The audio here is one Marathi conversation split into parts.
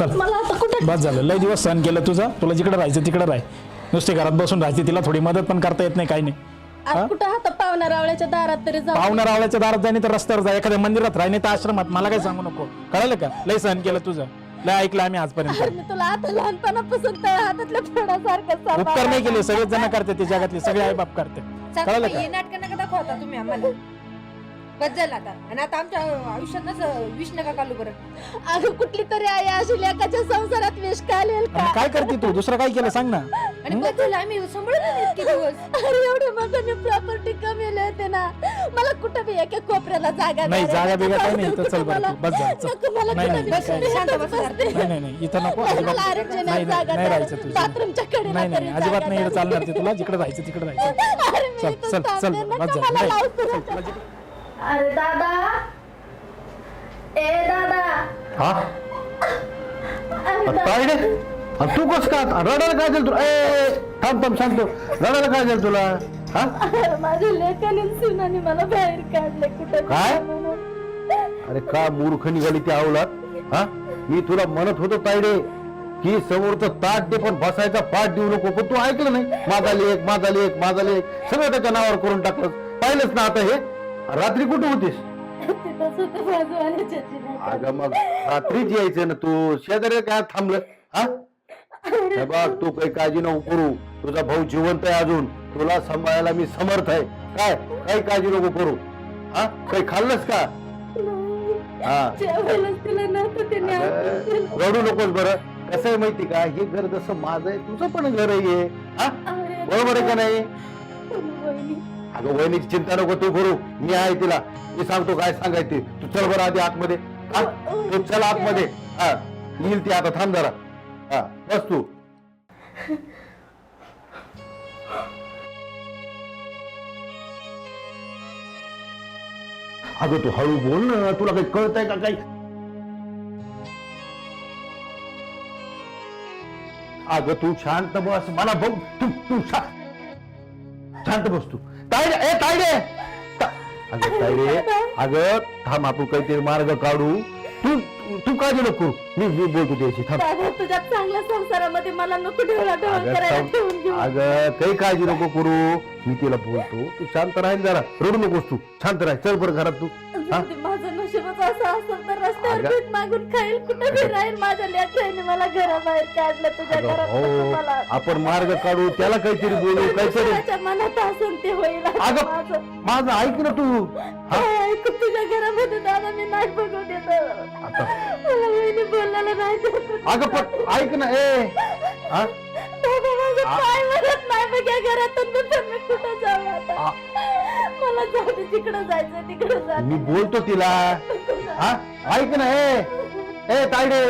चल. मला आता कुठे बस झालं. लय दिवस सहन केलं तुझं. तुला जिकडे राहायचं तिकडे राह. नुसते घरात बसून राहायची तिला थोडी मदत पण करता येत नाही काही नाही. आज कुठं रावळ्याच्या दारात तरी जाऊ. पाहुणा रावल्याच्या दारात जाणे तर रस्त्यावर जा. एखाद्या मंदिरात राहणे तर आश्रमात. मला काही सांगू नको. कळलं का? लय सहन केलं तुझं. लय ऐकलं आम्ही आजपर्यंत. अरे मी तुला आता लहानपणापासून तळ हातातल्या फोडासारखं उपकार नाही केले. सगळेच जण करते ते जगातले. सगळे आई बाप करते कळलं का? हे नाटक नका दाखवता तुम्ही आम्हाला. बस झालं आता. आणि आता आमच्या आयुष्यात नसं विष नका कालू बरं. अगं कुठली तरी आई अशी लेकाच्या संसारात विष घालेल का? आणि काय करते तू? दुसरं काय केलं? सांग ना. आणि बस झालं आम्ही सांभाळत नाही इतके दिवस. अरे एवढे मग मी प्रॉपर्टी कमीले होते ना. मला कुठं बी एका कोपऱ्याला जागा नाही, द्या रे. जागा बिगा काही नाही, इथं चल बरं. तू, बस चल. नको मला नाही, कुठं बी नाही, शांत इथं बस. बसते. नाही नाही नाही. इथं नको. मला अजिबात. नाही. राहायचं तुझं. बाथरूमच्या कडेला नाही नाही अजिबात नाही. चालणार ते तुला जिकडे राहायचं तिकडे मी चल चल चल. बस मला नाही. तुला जिकडे- अरे दादा. ए दादा. हा? आणि तू कस का? रडायला काय झालं तुला? ए थांब थांब सांगतो रडायला काय झालं तुला? हा? अरे माझ्या सुनाने मला बाहेर काढले कुठं काय? अरे का मूर्ख निघाली ती आवलात हा? मी तुला म्हणत होतो तायडे की समोरचं ताट दे पण बसायचा पाठ देऊ नको. पण तू ऐकलं नाही. माझा लेख माझा लेख माझा लेख सगळं त्याच्या नावावर करून टाकलं पाहिलंच ना आता हे? रात्री कुठे होतीस? तिथंच होतं. अगं मग रात्रीच यायचं ना तू. शेजारी काय थांबलं? हा? हे बघ तू काही काळजी नको करू. तुझा भाऊ जिवंत आहे अजून. तुला सांभाळायला मी समर्थ आहे. काय? काही काळजी नको करू. हा? काही खाल्लंस का? हा. जेवायलाच तिला नव्हतं रडू नकोस बरं. कसं आहे माहिती का? हे घर जसं माझं आहे तुझं पण घर आहे हे. हा? अरे बरोबर आहे का नाही. वहिनी. अगं वहिनीची चिंता नको तू करू. मी आहे तिला. मी सांगतो काय सांगायचे. तू चल बरं आधी आतमध्ये. हा? तू चल आतमध्ये. हा. येईल ती आता. थांब जरा. हा. बस तू. अगं तू हळू बोल ना. तुला काही कळतंय का काही? अगं तू शांत बस. मला बघ. तू तू शा- शांत बस तू. तायडे ए तायडे! ता- अगं तायडे अगं थांब आपण काहीतरी मार्ग काढू. तू तू- तू काळजी नको. करू. मी मी बोलतो त्याशी थांब. दादा तुझ्या चांगल्या संसारामध्ये मला नको ढवळा ढवळ अगं करायला थांब. ठेवून घेऊ. अगं काही काळजी नको करू. मी तिला बोलतो. तू शांत राहील जरा. रडू नकोस तू. शांत राह. चल बरं घरात तू. हा? ते माझं नशीबच असं असेल तर रस्त्यावर अगं. भीक मागून खाईल कुठं बी राहील माझ्या लेकराने मला घराबाहेर काढलं तुझ्या अगं, घरात नको हो मला आपण मार्ग काढू त्याला काहीतरी बोलू काहीतरी. माझ्या मनात असेल ते होईल आता अगं माझं. माझं ऐक ना तू. हा? काय ऐकू तुझ्या घरामध्ये दादा मी नाही बघू देत आता. मला वहिनी बोलायला नाही देत. अगं पण ऐक ना ए. हा? दादा माझं पाय म्हणत नाही बघ या घरातून मी पण मी कुठं जाऊ आता? मला जाऊ दे तिकडं जायचं तिकडं जायचं मी बोलतो तिला. हा? ऐक ना ए ए तायडे.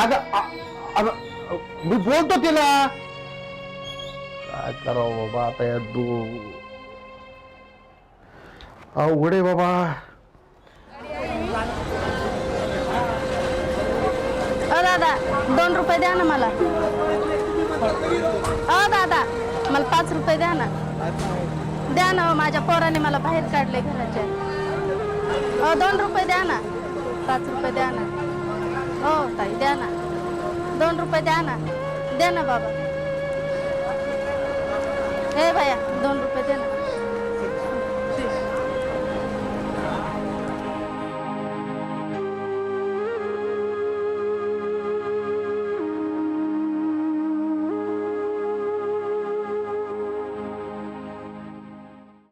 अगं मी बोलतो तिला. काय करावं बाबा आता या दो अवघड आहे बाबा. अ दादा दोन रुपये द्या ना मला. अ दादा मला पाच रुपये द्या ना. द्या ना माझ्या पोराने मला बाहेर काढले घराच्या. हो दोन रुपये द्या ना. पाच रुपये द्या ना. हो ताई द्या ना. दोन रुपये द्या ना. द्या ना बाबा. हे भैया दोन रुपये दे ना.